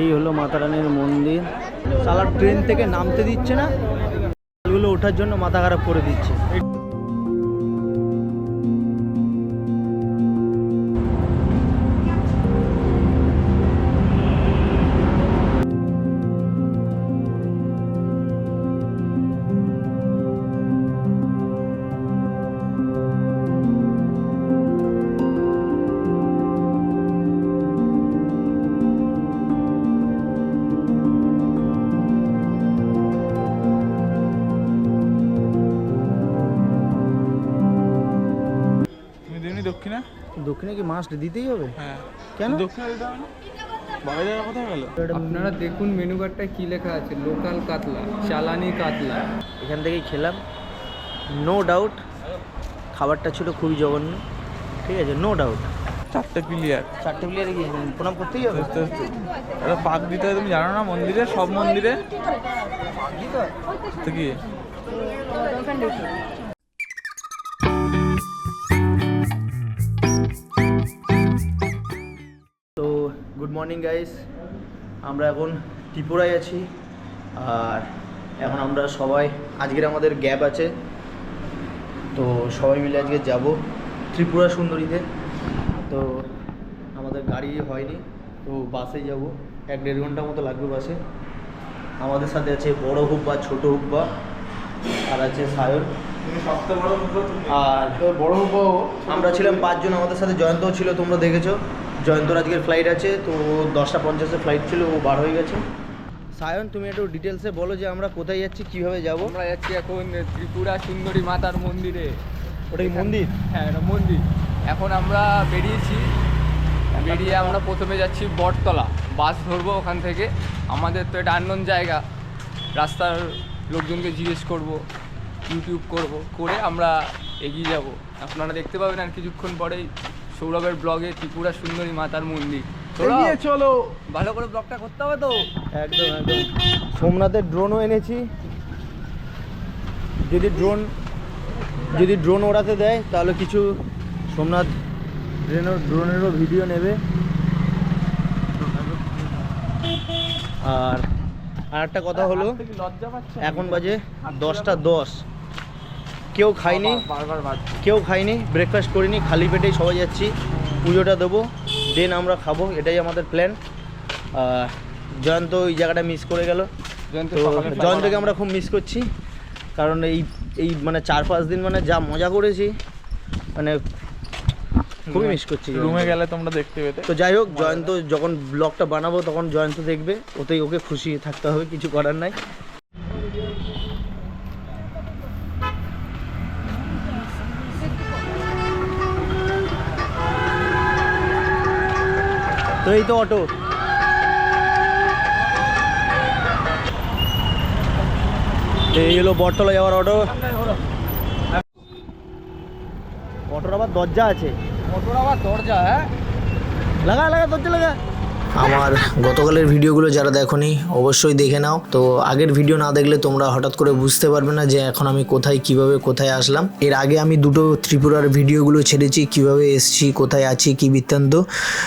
এই হলো মাতা রানীর মন্দির। সালার ট্রেন থেকে নামতে দিচ্ছে না। ওঠার জন্য মাথা খারাপ করে দিচ্ছে। কি মাস্ট দিতেই হবে? হ্যাঁ। কেন? আপনারা দেখুন মেনু কার্ডটায় কি লেখা আছে। লোকাল কাতলা চালানি কাতলা। এখান থেকেই খেলাম। নো ডাউট খাবারটা ছিল খুবই জঘন্য। ঠিক আছে নো ডাউট চারটে প্লেয়ার। চারটে প্লেয়ারে কি প্রণাম করতেই হবে? এটা পাক দিতে হয় তুমি জানো না মন্দিরে? সব মন্দিরে? তো কি? মর্নিং গাইস আমরা এখন ত্রিপুরায় আছি আর এখন আমরা সবাই আজকের আমাদের গ্যাপ আছে। তো সবাই মিলে আজকে যাব ত্রিপুরা সুন্দরীতে। তো আমাদের গাড়ি হয়নি তো বাসে যাব। এক দেড় ঘণ্টা মতো লাগবে বাসে। আমাদের সাথে আছে বড় হুক হুব্বা ছোট হুব্বা আর আছে সায়ন। আর বড় হুব্বা আমরা ছিলাম পাঁচজন আমাদের সাথে জয়ন্তও ছিল তোমরা দেখেছ। জয়ন্তর আজকের ফ্লাইট আছে তো দশটা পঞ্চাশে ফ্লাইট ছিল ও বার হয়ে গেছে। সায়ন তুমি একটু ডিটেলসে বলো যে আমরা কোথায় যাচ্ছি কীভাবে যাব? আমরা যাচ্ছি এখন ত্রিপুরা সুন্দরী মাতার মন্দিরে। ওটা কি মন্দির? হ্যাঁ এটা মন্দির। এখন আমরা বেরিয়েছি বেরিয়ে আমরা প্রথমে যাচ্ছি বটতলা। বাস ধরবো ওখান থেকে। আমাদের তো এটা আননোন জায়গা। রাস্তার লোকজনকে জিজ্ঞেস করব ইউটিউব করব করে আমরা এগিয়ে যাব। আপনারা দেখতে পাবেন আর কিছুক্ষণ পরেই সৌরভের ব্লগে ত্রিপুরা সুন্দরী মাতার মন্দির। সৌরভ, চলো। ভালো করে ব্লগটা করতে হবে তো। একদম একদম। সোমনাথের ড্রোনও এনেছি। যদি ড্রোন যদি ড্রোন ওড়াতে দেয় তাহলে কিছু সোমনাথ ড্রেনের ড্রোনেরও ভিডিও নেবে। আর আর একটা কথা হলো এখন বাজে দশটা দশ। কেউ খায়নি বারবার কেউ খাইনি ব্রেকফাস্ট করিনি খালি পেটেই সবাই যাচ্ছি পুজোটা দেবো দেন আমরা খাব এটাই আমাদের প্ল্যান জয়ন্ত ওই জায়গাটা মিস করে গেল। তো জয়ন্তকে আমরা খুব মিস করছি কারণ এই এই মানে চার পাঁচ দিন মানে যা মজা করেছি মানে খুবই মিস করছি রুমে। গেলে তোমরা দেখতে পেতে। তো যাই হোক জয়ন্ত যখন ব্লগটা বানাবো তখন জয়ন্ত দেখবে ওতেই ওকে খুশি থাকতে হবে কিছু করার নাই। তো এই তো অটো। এই হলো বটতলা যাওয়ার অটো। অটোর আবার দরজা আছে। অটোর আবার দরজা হ্যাঁ? লাগা লাগা দরজা লাগা। আমার গতকালের ভিডিওগুলো যারা দেখোনি, অবশ্যই দেখে নাও। তো আগের ভিডিও না দেখলে তোমরা হঠাৎ করে বুঝতে পারবে না যে এখন আমি কোথায়, কীভাবে কোথায় আসলাম। এর আগে আমি দুটো ত্রিপুরার ভিডিওগুলো ছেড়েছি, কীভাবে এসছি, কোথায় আছি, কি বৃত্তান্ত।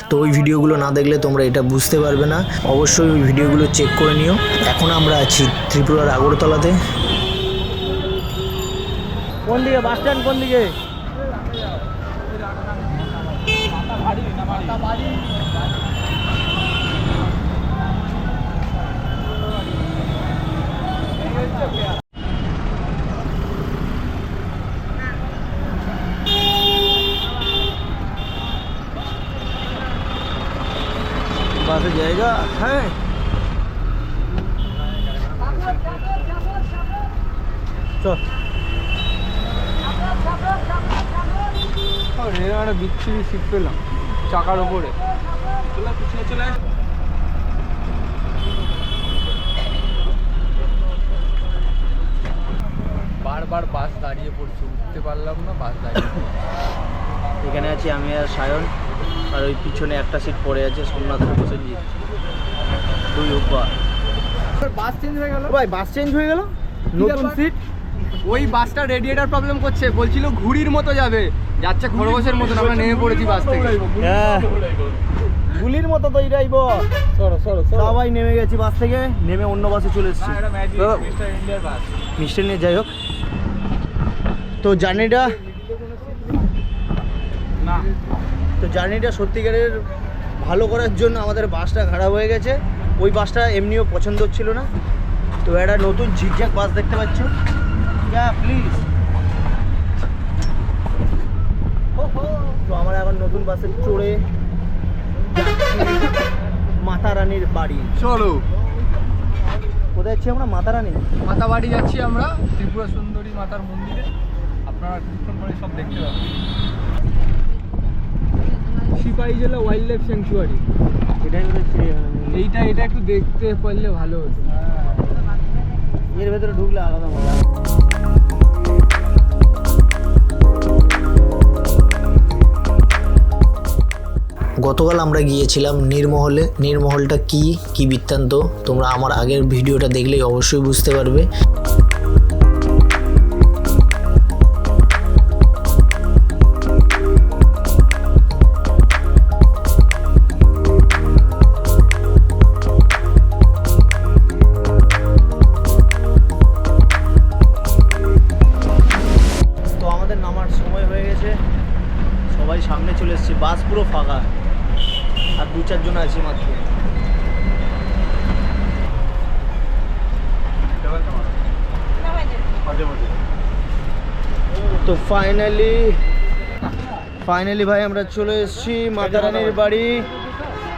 তো ওই ভিডিওগুলো না দেখলে তোমরা এটা বুঝতে পারবে না। অবশ্যই ওই ভিডিওগুলো চেক করে নিও। এখন আমরা আছি ত্রিপুরার আগরতলাতে। কোন দিকে? বাস স্ট্যান্ড কোন দিকে? বাসে জায়গা হ্যাঁ চল একটা বিচ্ছিরি সিট পেলাম চাকার ওপরে চলে পিছনে চলে বারবার বাস দাঁড়িয়ে পড়ছে উঠতে পারলাম না বাস দাঁড়িয়ে এখানে আছি আমি আর সায়ন আর ওই পিছনে একটা সিট পড়ে আছে সোমনাথ বসে জিৎ দুই উপা বাস চেঞ্জ হয়ে গেল? ভাই বাস চেঞ্জ হয়ে গেল? নতুন সিট ওই বাসটা রেডিয়েটার প্রবলেম করছে বলছিল ঘুড়ির মতো যাবে। যাচ্ছে খরগোশের মতন আমরা নেমে পড়েছি বাস থেকে। হ্যাঁ। গুলির মতো তো এটাই বস সরো সরো সবাই নেমে গেছি বাস থেকে নেমে অন্য বাসে চলে এসেছি। এটা মিস্টার ইন্ডিয়ার বাস। মিষ্টি নিয়ে যাই হোক। তো জার্নিটা না তো জার্নিটা সত্যিকারের ভালো করার জন্য আমাদের বাসটা খারাপ হয়ে গেছে। ওই বাসটা এমনিও পছন্দ হচ্ছিল না। তো একটা নতুন ঝিকঝ্যাক বাস দেখতে পাচ্ছ। যা প্লিজ তো আমরা এখন নতুন বাসে চড়ে যাচ্ছি মাতা রানীর বাড়ি। চলো। কোথায় যাচ্ছি আমরা? মাতা রানী মাতা বাড়ি যাচ্ছি আমরা ত্রিপুরা সুন্দরী মাতার মন্দিরে। আপনারা কিছুক্ষণ পরে সব দেখতে পাবেন। সিপাহী জেলা ওয়াইল্ড লাইফ স্যাংচুয়ারি এটাই এইটা এটা একটু দেখতে পারলে ভালো হতো। এর ভেতরে ঢুকলে আলাদা মজা। গতকাল আমরা গিয়েছিলাম নীরমহলে। নীরমহলটা কি? কি বৃত্তান্ত? তোমরা আমার আগের ভিডিওটা দেখলেই অবশ্যই বুঝতে পারবে। ফাইনালি ফাইনালি ভাই আমরা চলে এসেছি মাতা রানীর বাড়ি।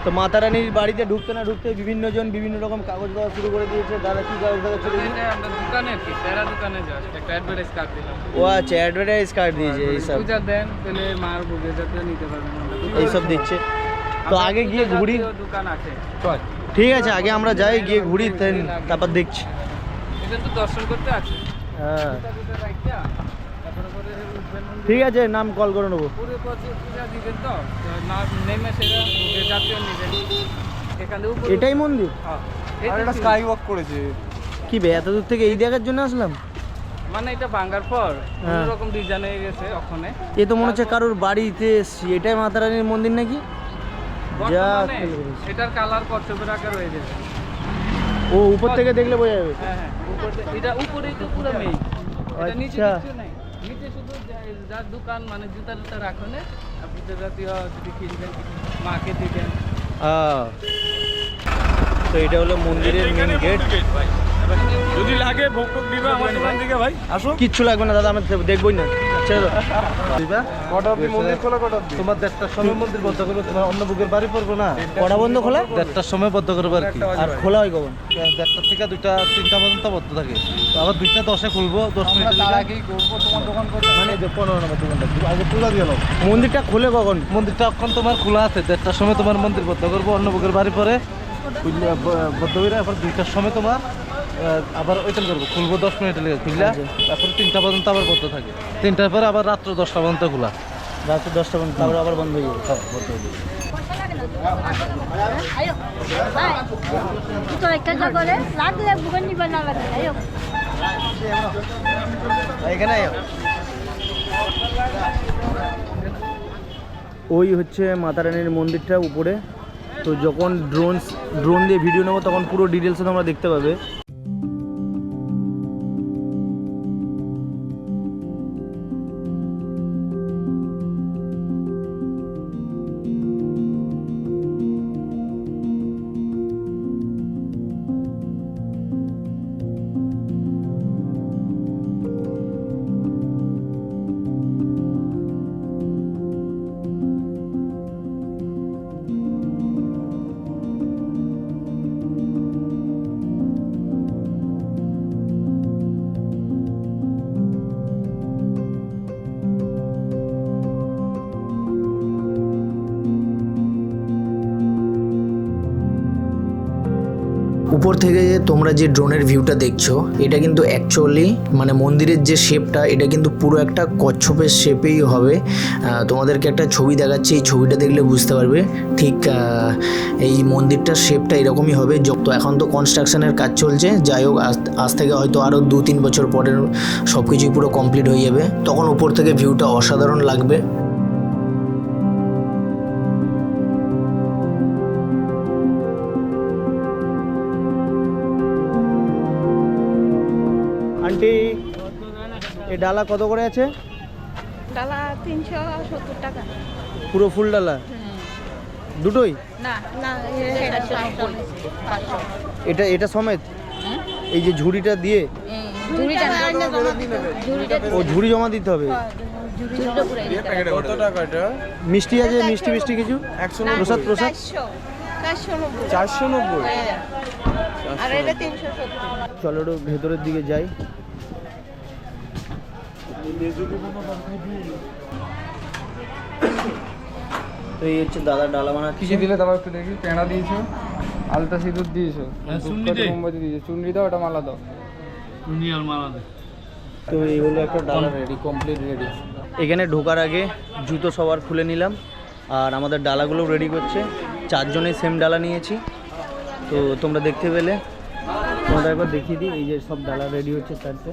তো মাতা রানীর বাড়িতে ঢুকতে না ঢুকতে বিভিন্ন জন বিভিন্ন রকম কাগজ দেওয়া শুরু করে দিয়েছে। দাদা কি কাগজ দেওয়া আমরা দোকানে কি তেরা দোকানে যাস একটা অ্যাডভার্টাইজ কার্ড দিলাম। ও আচ্ছা অ্যাডভার্টাইজ কার্ড দিয়েছে এইসব পূজা দেন তাহলে মার বুঝে যাতে নিতে পারবেন এইসব দিচ্ছে। তো আগে গিয়ে ঘুরি। দোকান আছে। চল। ঠিক আছে আগে আমরা যাই গিয়ে ঘুরি তারপর দেখছি। এটা তো দর্শন করতে আছে। হ্যাঁ পূজা রাখা তারপরে পরে উঠবেন মন্দিরে। ঠিক আছে নাম কল করে নেব। এটাই মন্দির? হ্যাঁ, একটা স্কাই ওয়াক করেছে। কি বে এত দূর থেকে এই দেখার জন্য আসলাম? মানে এটা ভাঙার পর হ্যাঁ। ডিজাইন হয়ে গেছে ওখানে। এ তো মনে হচ্ছে কারোর বাড়িতে এসছি। এটাই মাতা রানীর মন্দির নাকি? যা। এটার কালার কচ্ছপের আকার হয়ে গেছে। ও উপর থেকে দেখলে বোঝা যাবে। হ্যাঁ হ্যাঁ উপরে এটা উপরেই তো পুরো মেয়ে এটা নিচে। কিছু নাই। নিচে শুধু যা- যার দোকান মানে জুতা টুতা রাখনে আপনি তো জাতীয় যদি কিনবেন, মাকে দিবেন। তো এটা হলো মন্দিরের মেন গেট যদি লাগে ভোগ দিবে আমার দোকান থেকে ভাই। আসো। কিচ্ছু লাগবে না দাদা আমি দেখবই না। কটা অব্দি মন্দির খোলা কটা তোমার দেড়টার সময় মন্দির বন্ধ করবে তোমার অন্য বুকের বাড়ি পড়ব না। কটা বন্ধ খোলা? দেড়টার সময় বন্ধ করবে আর কি। আর খোলা হয় কখন? দেড়টার থেকে দুইটা তিনটা পর্যন্ত বন্ধ থাকে। আবার দুইটা দশে খুলবো দশ মিনিট তার আগেই করব তোমার দোকান মানে পনেরো নম্বর দোকানটা আগে পূজা দিয়ে মন্দিরটা খুলে কখন? মন্দিরটা এখন তোমার খোলা আছে দেড়টার সময় তোমার মন্দির বন্ধ করব অন্য বুকের বাড়ি পরে। খুললে- ব- বন্ধ করে দুইটার সময় তোমার আবার ওইটা করব খুলবো দশ মিনিটের লেগে খুললা আচ্ছা। তারপরে তিনটা পর্যন্ত আবার বন্ধ থাকে। তিনটার পরে আবার রাত্র দশটা পর্যন্ত খোলা। রাত্রে দশটা পর্যন্ত তারপর আবার বন্ধ হয়ে যাবে। হ্যাঁ, বন্ধ হয়ে যাবে। এখানে ওই হচ্ছে মাতা রানীর মন্দিরটা উপরে। তো যখন ড্রোন ড্রোন দিয়ে ভিডিও নেব তখন পুরো ডিটেলসে তোমরা দেখতে পাবে। উপর থেকে তোমরা যে ড্রোনের ভিউটা দেখছ, এটা কিন্তু অ্যাকচুয়ালি মানে মন্দিরের যে শেপটা এটা কিন্তু পুরো একটা কচ্ছপের শেপেই হবে। তোমাদেরকে একটা ছবি দেখাচ্ছি, এই ছবিটা দেখলে বুঝতে পারবে। ঠিক এই মন্দিরটার শেপটা এরকমই হবে। যত এখন তো কনস্ট্রাকশনের কাজ চলছে। যাই হোক, আজ থেকে হয়তো আরও দু তিন বছর পরের সব কিছুই পুরো কমপ্লিট হয়ে যাবে। তখন উপর থেকে ভিউটা অসাধারণ লাগবে। ডালা কত করে আছে? ডালা তিনশো সত্তর টাকা। পুরো ফুল ডালা? দুটোই? না না এটা এটা সমেত? এই যে ঝুড়িটা দিয়ে? ও ঝুড়ি জমা দিতে হবে? কত টাকা এটা? মিষ্টি আছে মিষ্টি মিষ্টি কিছু? একশো প্রসাদ প্রসাদ? চারশো। নব্বই। হ্যাঁ। চলো ভেতরের দিকে যাই। তো এই হচ্ছে দাদা ডালা বানাচ্ছি কিছু দিলে তারপর একটু দেখি? পেঁড়া দিয়েছ? আলতা সিঁদুর দিয়েছ? ধূপকাঠি, মোমবাতি দিয়েছ। চুনরি দাও ওটা মালা দাও। তো এই হলো একটা ডালা। রেডি কমপ্লিট রেডি এখানে ঢোকার আগে জুতো সবার খুলে নিলাম। আর আমাদের ডালাগুলো রেডি করছে। চারজনে সেম ডালা নিয়েছি। তো তোমরা দেখতে পেলে। তোমাদের একবার দেখিয়ে দিই এই যে সব ডালা রেডি হচ্ছে চারটে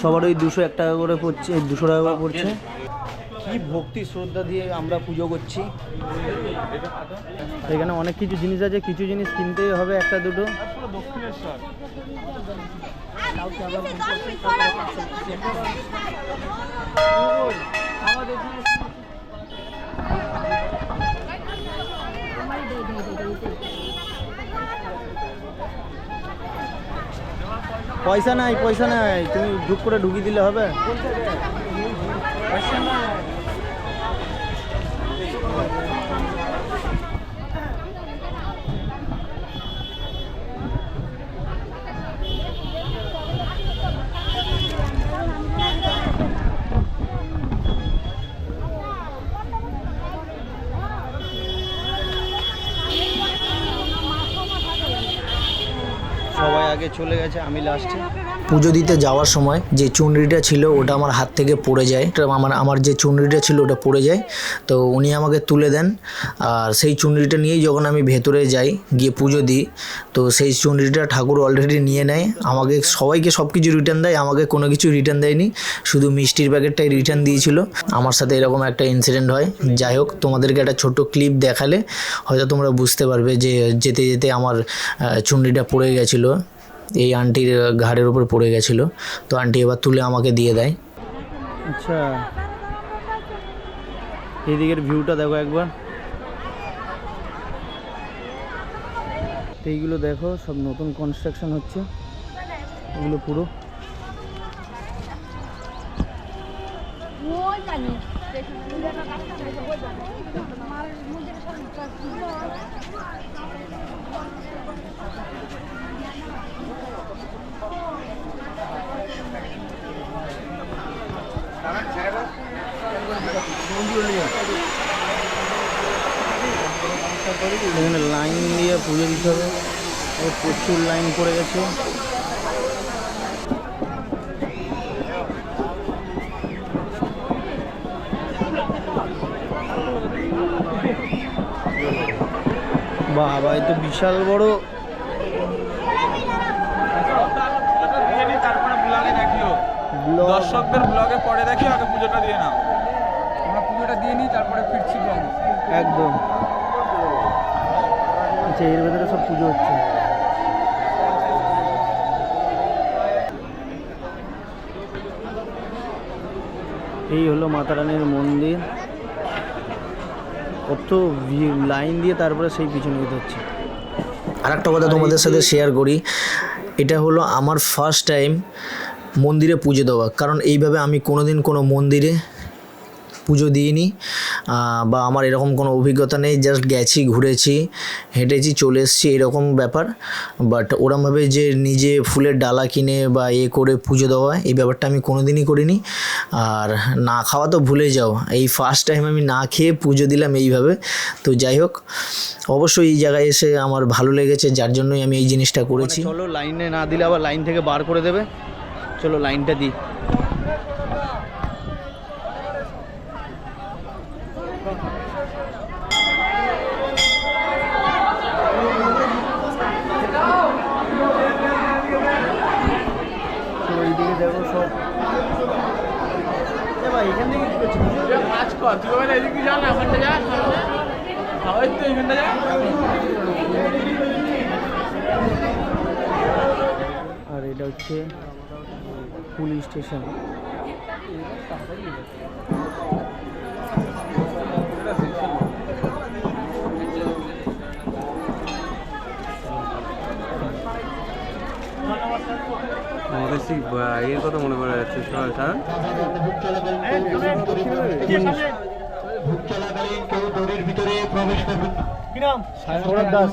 সবার ওই দুশো এক টাকা করে পড়ছে দুশো টাকা করে পড়ছে। কি ভক্তি শ্রদ্ধা দিয়ে আমরা পুজো করছি। এখানে অনেক কিছু জিনিস আছে কিছু জিনিস কিনতেই হবে একটা দুটো। পয়সা নাই পয়সা নাই তুমি ঢুক করে ঢুকিয়ে দিলে হবে। সবাই আগে চলে গেছে, আমি লাস্টে পুজো দিতে যাওয়ার সময় যে চুনরিটা ছিল, ওটা আমার হাত থেকে পড়ে যায়। আমার আমার যে চুনরিটা ছিল, ওটা পড়ে যায়। তো উনি আমাকে তুলে দেন। আর সেই চুনরিটা নিয়েই যখন আমি ভেতরে যাই, গিয়ে পুজো দিই, তো সেই চুনরিটা ঠাকুর অলরেডি নিয়ে নেয়। আমাকে সবাইকে সব কিছু রিটার্ন দেয়, আমাকে কোনো কিছু রিটার্ন দেয়নি। শুধু মিষ্টির প্যাকেটটাই রিটার্ন দিয়েছিল। আমার সাথে এরকম একটা ইনসিডেন্ট হয়। যাই হোক, তোমাদেরকে একটা ছোট্ট ক্লিপ দেখালে হয়তো তোমরা বুঝতে পারবে যে যেতে যেতে আমার চুনরিটা পড়ে গেছিল। এই আন্টির ঘাড়ের উপর পড়ে গেছিল। তো আন্টি এবার তুলে আমাকে দিয়ে দেয়। আচ্ছা। এদিকের ভিউটা দেখো একবার। তো এইগুলো দেখো সব নতুন কনস্ট্রাকশন হচ্ছে। এগুলো পুরো। জানি। এখানে লাইন দিয়ে পুজো দিতে হবে। প্রচুর লাইন পড়ে গেছে। বাবা এ তো বিশাল বড়। দর্শকদের ব্লগে পরে দেখিও আগে পুজোটা দিয়ে নাও। আমরা পুজোটা দিয়ে নিই তারপরে ফিরছি ব্লগে। একদম। আচ্ছা এর ভেতরে সব পুজো হচ্ছে। এই হলো মাতা রানীর মন্দির। কত লাইন দিয়ে তারপরে সেই পিছনে যেতে হচ্ছে। আর একটা কথা তোমাদের সাথে শেয়ার করি এটা হলো আমার ফার্স্ট টাইম মন্দিরে পুজো দেওয়া। কারণ এইভাবে আমি কোনোদিন কোনো মন্দিরে পুজো দিইনি। বা আমার এরকম কোনো অভিজ্ঞতা নেই জাস্ট গেছি, ঘুরেছি, হেঁটেছি, চলে এসেছি, এরকম ব্যাপার। বাট ওরমভাবে যে নিজে ফুলের ডালা কিনে বা এ করে পুজো দেওয়া, এই ব্যাপারটা আমি কোনোদিনই করিনি। আর না খাওয়া তো ভুলে যাও, এই ফার্স্ট টাইম আমি না খেয়ে পুজো দিলাম এইভাবে। তো যাই হোক, অবশ্যই এই জায়গায় এসে আমার ভালো লেগেছে, যার জন্যই আমি এই জিনিসটা করেছি। মানে চলো লাইনে না দিলে আবার লাইন থেকে বার করে দেবে। চলো লাইনটা দিই তো এইদিকে দেখো সব এ ভাই এখান থেকে কি করছিস? কাজ কর তুই ওখানে এদিকে যা না ওখানটা যা ওই তো এইখানটা যা এটা হচ্ছে পুলিশ স্টেশন। আমাদের সেই এর কথা মনে পড়ে যাচ্ছে স্যার সৌরভ দাস।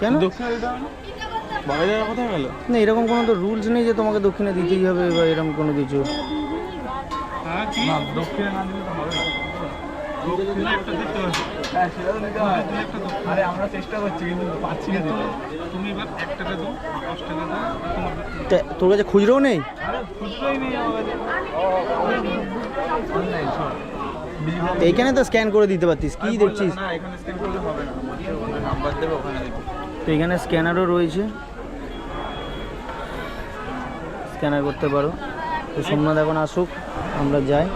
কেন? না বাইরে কোথায় গেল? না এরকম কোনো তো রুলস নেই যে তোমাকে দক্ষিণে দিতেই হবে বা এরকম কোনো কিছু। দক্ষিণে না দিলে হবে না। হ্যাঁ হয় আরে আমরা চেষ্টা করছি কিন্তু পাচ্ছি না দিতে। তা তোর কাছে খুচরোও নেই? খুচরোই এইখানে তো স্ক্যান করে দিতে পারতিস কি দেখছিস? না এখানে স্ক্যান করলে হবে না। নাম্বার দেবে ওখানে দেবে। তো এখানে স্ক্যানারও রয়েছে। স্ক্যানার করতে পারো। তো সোমনাথ এখন আসুক, আমরা যাই।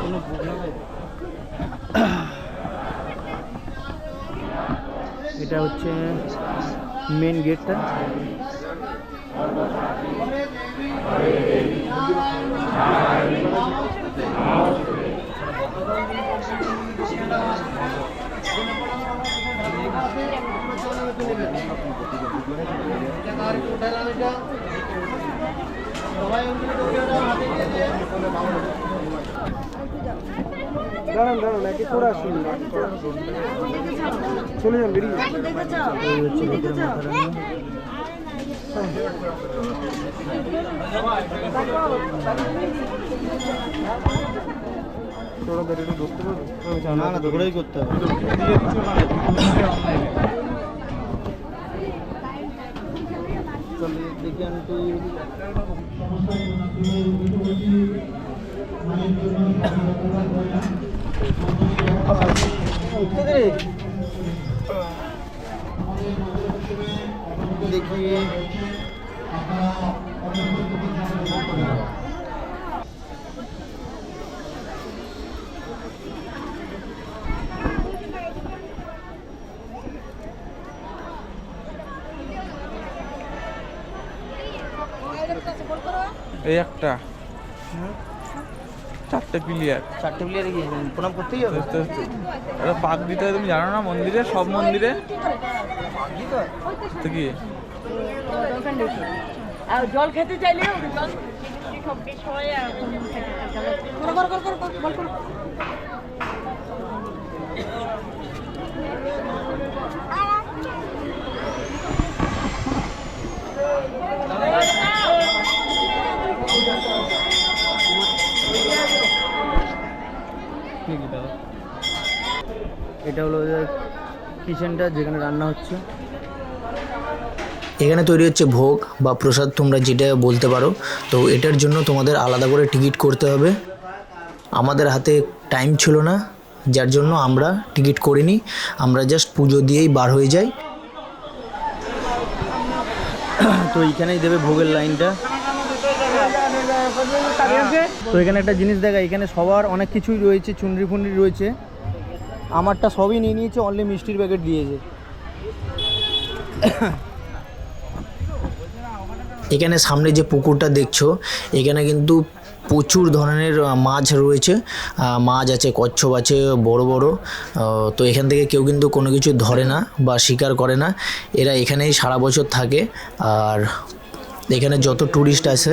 এটা হচ্ছে মেন গেটটা দাঁড়ান দাঁড়ান একে করে আসুন। চলে যান বেরিয়ে না না দৌড়াই করতে হবে। চলে দেখি আন্টি উঠতে দেখি এই একটা। চারটে প্লেয়ার। চারটে প্লেয়ারে গিয়ে প্রণাম করতেই হবে? এটা পাক দিতে হয় তুমি জানো না মন্দিরে? সব মন্দিরে? তো কি? জল খেতে চাইলে জল সবাই এটা হলো কিচেনটা যেখানে রান্না হচ্ছে। এখানে তৈরি হচ্ছে ভোগ বা প্রসাদ তোমরা যেটা বলতে পারো। তো এটার জন্য তোমাদের আলাদা করে টিকিট করতে হবে। আমাদের হাতে টাইম ছিল না যার জন্য আমরা টিকিট করিনি। আমরা জাস্ট পুজো দিয়েই বার হয়ে যাই। তো এইখানেই দেবে ভোগের লাইনটা। তো এখানে একটা জিনিস দেখা এখানে সবার অনেক কিছুই রয়েছে চুনরি ফুনরি রয়েছে। আমারটা সবই নিয়ে নিয়েছে অনলি মিষ্টির প্যাকেট দিয়েছে। এখানে সামনে যে পুকুরটা দেখছ, এখানে কিন্তু প্রচুর ধরনের মাছ রয়েছে। মাছ আছে, কচ্ছপ আছে, বড় বড়। তো এখান থেকে কেউ কিন্তু কোনো কিছু ধরে না বা শিকার করে না। এরা এখানেই সারা বছর থাকে। আর এখানে যত ট্যুরিস্ট আছে,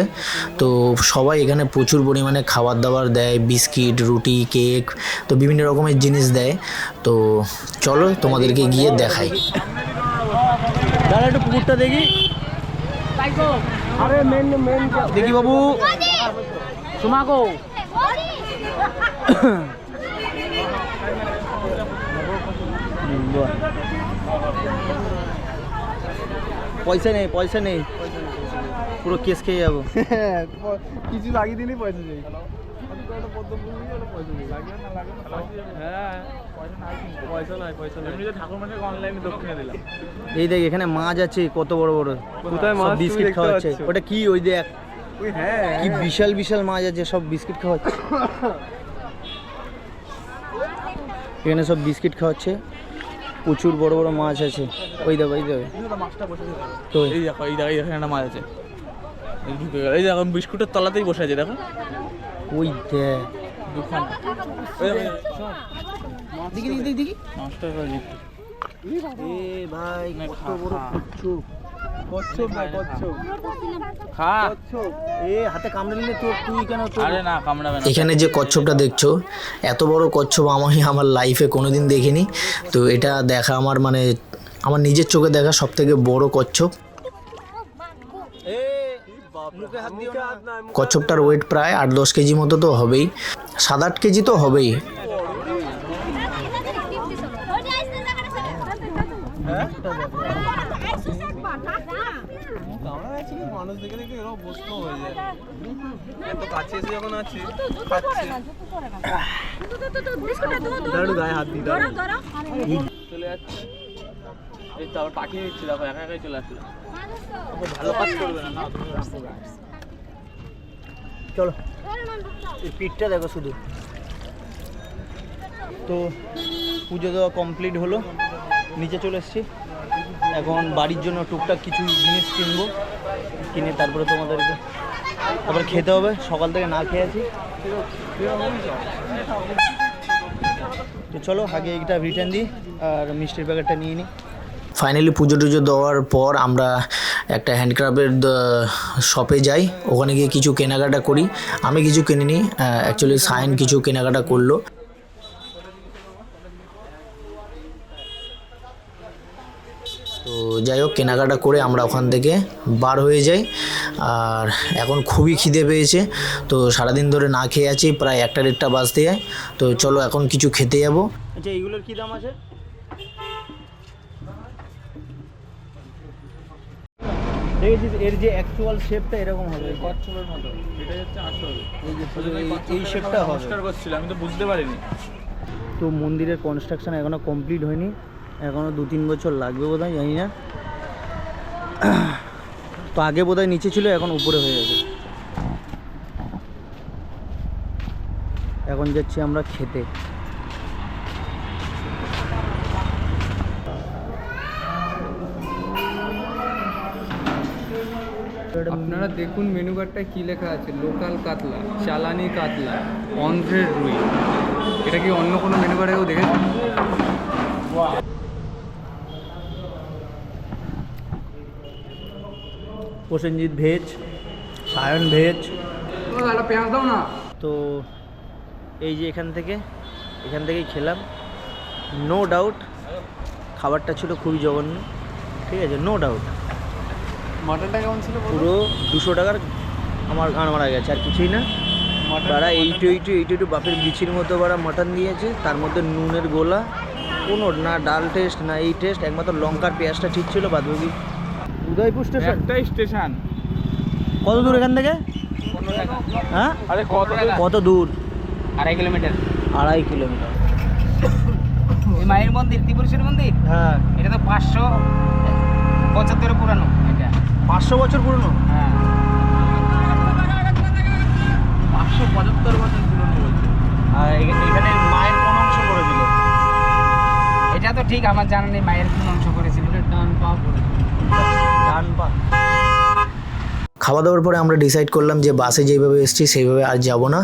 তো সবাই এখানে প্রচুর পরিমাণে খাবার দাবার দেয়, বিস্কিট, রুটি, কেক, তো বিভিন্ন রকমের জিনিস দেয়। তো চলো তোমাদেরকে গিয়ে দেখাই। একটু পুকুরটা দেখি। দেখি বাবু। তোমাকো পয়সা নেই পয়সা নেই। পুরো কেস খেয়ে যাব। কিছু লাগিয়ে দিলেই পয়সা চাই হ্যাঁ পয়সা নাই পয়সা নাই এমনিতে ঠাকুর মানে অনলাইনে দক্ষিণে দিলাম। এই দেখ এখানে মাছ আছে কত বড় বড়। কোথায় মাছ? বিস্কিট খাওয়াচ্ছে ওটা কি ওই দেখ? হ্যাঁ। কি বিশাল বিশাল মাছ আছে সব বিস্কিট খাওয়াচ্ছে এখানে সব বিস্কিট খাওয়াচ্ছে প্রচুর বড় বড় মাছ আছে। ওই দেখো ওই দেখো। তো এই দেখো এই দেখো এই দেখো একটা মাছ আছে। ঢুকে গেল এই দেখো বিস্কুটের তলাতেই বসে আছে দেখো। ওই দেখ দুখানা। ওই দেখো, এই দেখো, দেখি দেখি দেখি দেখি। মাছটা এবার লিখ। এ ভাই কত বড় কচ্ছপ কচ্ছপ না কচ্ছপ। হাতে কামড়ে নিলে তো কেন তোর না এখানে যে কচ্ছপটা দেখছ এত বড় কচ্ছপ আমি আমার লাইফে কোনোদিন দেখিনি। তো এটা দেখা আমার মানে আমার নিজের চোখে দেখা সব থেকে বড় কচ্ছপ। কচ্ছপটার ওয়েট প্রায় আট দশ কেজি মতো তো হবেই। সাত আট কেজি তো হবেই। মানুষ চলে যাচ্ছে। এই পাঠিয়ে দিচ্ছি দেখো, একা একাই চলে আসলো। ভালো কাজ করবে না চলো পিঠটা দেখো শুধু। তো পুজো দেওয়া কমপ্লিট হলো, নিচে চলে এসেছি। এখন বাড়ির জন্য টুকটাক কিছু জিনিস কিনবো, কিনে তারপরে তোমাদেরকে তারপরে খেতে হবে। সকাল থেকে না খেয়ে আছি। তো চলো, আগে এইটা রিটার্ন দিই, আর মিষ্টির প্যাকেটটা নিয়ে নিই। ফাইনালি পুজো টুজো দেওয়ার পর আমরা একটা হ্যান্ডক্রাফটের শপে যাই। ওখানে গিয়ে কিছু কেনাকাটা করি। আমি কিছু কিনিনি অ্যাকচুয়ালি সাইন কিছু কেনাকাটা করল। তো যাই হোক, কেনাকাটা করে আমরা ওখান থেকে বার হয়ে যাই। আর এখন খুবই খিদে পেয়েছে। তো সারাদিন ধরে না খেয়ে আছি, প্রায় একটা দেড়টা বাজতে যায়। তো চলো এখন কিছু খেতে যাব। আচ্ছা এইগুলোর কি দাম আছে? দেখেছিস? এর যে অ্যাকচুয়াল শেপটা এরকম হবে। কচ্ছপের মতো। এটাই হচ্ছে আসল। এই যে এই- শেপটা হবে। নমস্কার করছিল আমি তো বুঝতে পারিনি। তো মন্দিরের কনস্ট্রাকশন এখনও কমপ্লিট হয়নি। এখনও দু তিন বছর লাগবে বোধ হয় জানি না। তো আগে বোধ নিচে ছিল এখন উপরে হয়ে গেছে। এখন যাচ্ছি আমরা খেতে। আপনারা দেখুন মেনু কার্ডটায় কী লেখা আছে। লোকাল কাতলা চালানি কাতলা অন্ধ্রের রুই। এটা কি অন্য কোনো মেনু কার্ডে কেউ দেখেছেন প্রসেনজিৎ ভেজ সায়ন ভেজ। পেঁয়াজ দাও না। তো এই যে এখান থেকে এখান থেকেই খেলাম। নো ডাউট খাবারটা ছিল খুবই জঘন্য। ঠিক আছে নো ডাউট মাটনটা কেমন ছিল পুরো দুশো টাকার আমার গান মারা গেছে আর কিছুই না। তারা এইটু এইটু এইটু এইটু বাপের বিচির মতো বারা মাটন দিয়েছে তার মধ্যে নুনের গোলা কোনো না ডাল টেস্ট না এই টেস্ট একমাত্র লঙ্কার পেঁয়াজটা ঠিক ছিল বাদ বাকি উদয়পুর স্টেশন একটাই স্টেশন কত দূর এখান থেকে? হ্যাঁ? আরে কত দূর? কত দূর? আড়াই কিলোমিটার। আড়াই কিলোমিটার। মায়ের মন্দির ত্রিপুরেশ্বর মন্দির? হ্যাঁ। এটা তো পাঁচশো পঁচাত্তর পুরানো। পাঁচশো বছর পুরনো? হ্যাঁ। পাঁচশো পঁচাত্তর বছর পুরনো বলছে। আর এখানে মায়ের কোন অংশ পড়েছিল? এটা তো ঠিক আমার জানা নেই মায়ের কোন অংশ করেছিল ডান পা ডান পা। খাওয়া দাওয়ার পরে আমরা ডিসাইড করলাম যে বাসে যেভাবে এসেছি সেইভাবে আর যাব না।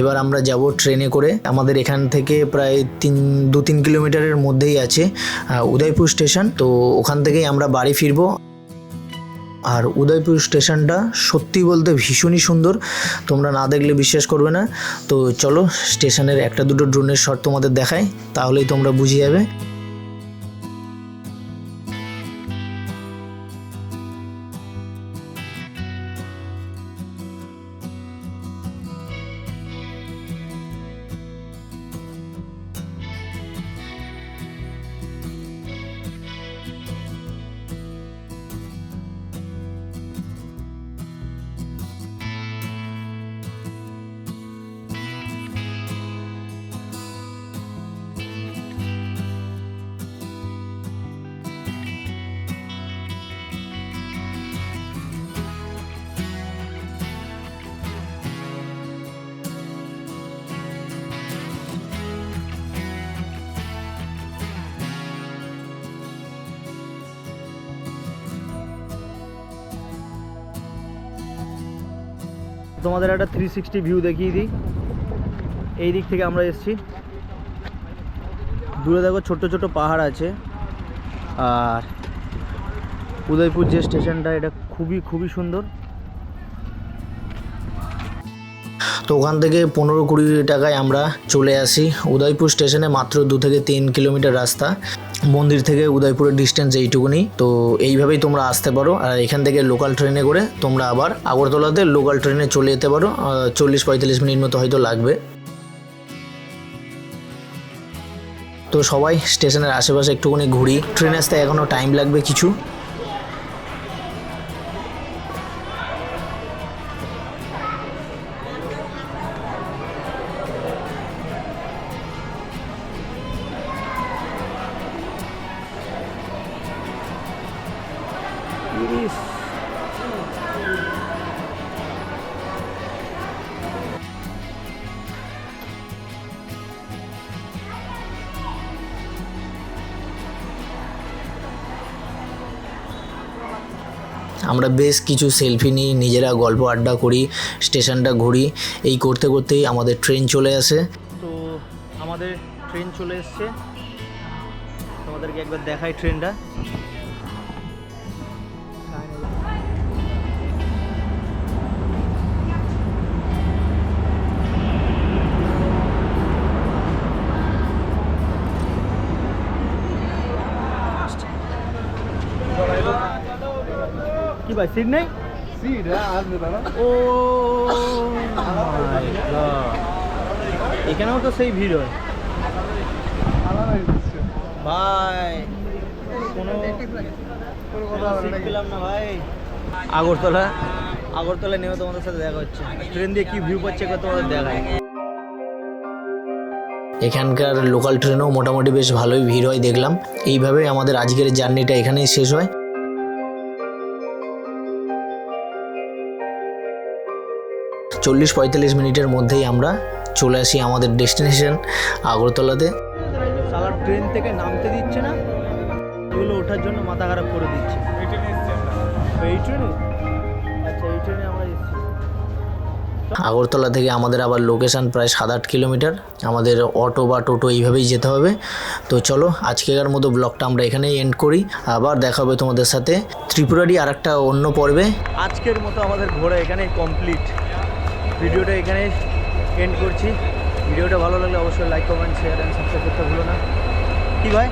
এবার আমরা যাব ট্রেনে করে। আমাদের এখান থেকে প্রায় তিন দু তিন কিলোমিটারের মধ্যেই আছে উদয়পুর স্টেশন। তো ওখান থেকেই আমরা বাড়ি ফিরবো। আর উদয়পুর স্টেশনটা সত্যি বলতে ভীষণই সুন্দর। তোমরা না দেখলে বিশ্বাস করবে না। তো চলো, স্টেশনের একটা দুটো ড্রোনের শট তোমাদের দেখায় তাহলেই তোমরা বুঝে যাবে। তোমাদের একটা থ্রি সিক্সটি ভিউ দেখিয়ে দিই। এই দিক থেকে আমরা এসেছি। দূরে দেখো ছোট্ট ছোট পাহাড় আছে। আর উদয়পুর যে স্টেশনটা, এটা খুবই খুবই সুন্দর। তো ওখান থেকে পনেরো কুড়ি টাকায় আমরা চলে আসি। উদয়পুর স্টেশনে মাত্র দু থেকে তিন কিলোমিটার রাস্তা। মন্দির থেকে উদয়পুরের ডিস্টেন্স এইটুকুনি। তো এইভাবেই তোমরা আসতে পারো। আর এখান থেকে লোকাল ট্রেনে করে তোমরা আবার আগরতলাতে লোকাল ট্রেনে চলে যেতে পারো। চল্লিশ পঁয়তাল্লিশ মিনিট মতো হয়তো লাগবে। তো সবাই স্টেশনের আশেপাশে একটুখানি ঘুরি। ট্রেন আসতে এখনও টাইম লাগবে কিছু। আমরা বেশ কিছু সেলফি নিই, নিজেরা গল্প আড্ডা করি, স্টেশনটা ঘুরি। এই করতে করতেই আমাদের ট্রেন চলে আসে। তো আমাদের ট্রেন চলে এসছে। তোমাদেরকে একবার দেখাই ট্রেনটা। কি ভাই সিট নেই? ও এখানেও তো সেই ভিড় হয়। ভাই কোনো কোনো পেলাম না ভাই। আগরতলা আগরতলা নেমে তোমাদের সাথে দেখা হচ্ছে। ট্রেন দিয়ে কি ভিউ পাচ্ছে একবার তোমাদের দেখায় এখানকার লোকাল ট্রেনেও মোটামুটি বেশ ভালোই ভিড় হয় দেখলাম। এইভাবে আমাদের আজকের জার্নিটা এখানেই শেষ হয়। চল্লিশ পঁয়তাল্লিশ মিনিটের মধ্যেই আমরা চলে আসি আমাদের ডেস্টিনেশন আগরতলাতে। সালা ট্রেন থেকে নামতে দিচ্ছে না। এগুলো ওঠার জন্য মাথা খারাপ করে দিচ্ছে। এই ট্রেনে আচ্ছা এই ট্রেনে আমরা এসেছি। আগরতলা থেকে আমাদের আবার লোকেশান প্রায় সাত আট কিলোমিটার। আমাদের অটো বা টোটো এইভাবেই যেতে হবে। তো চলো আজকেকার মতো ব্লগটা আমরা এখানেই এন্ড করি। আবার দেখা হবে তোমাদের সাথে ত্রিপুরারই আর একটা অন্য পর্বে। আজকের মতো আমাদের ঘোরা এখানেই কমপ্লিট ভিডিওটা এখানে এন্ড করছি। ভিডিওটা ভালো লাগলে অবশ্যই like comment share and subscribe করতে ভুলো না। কি ভাই?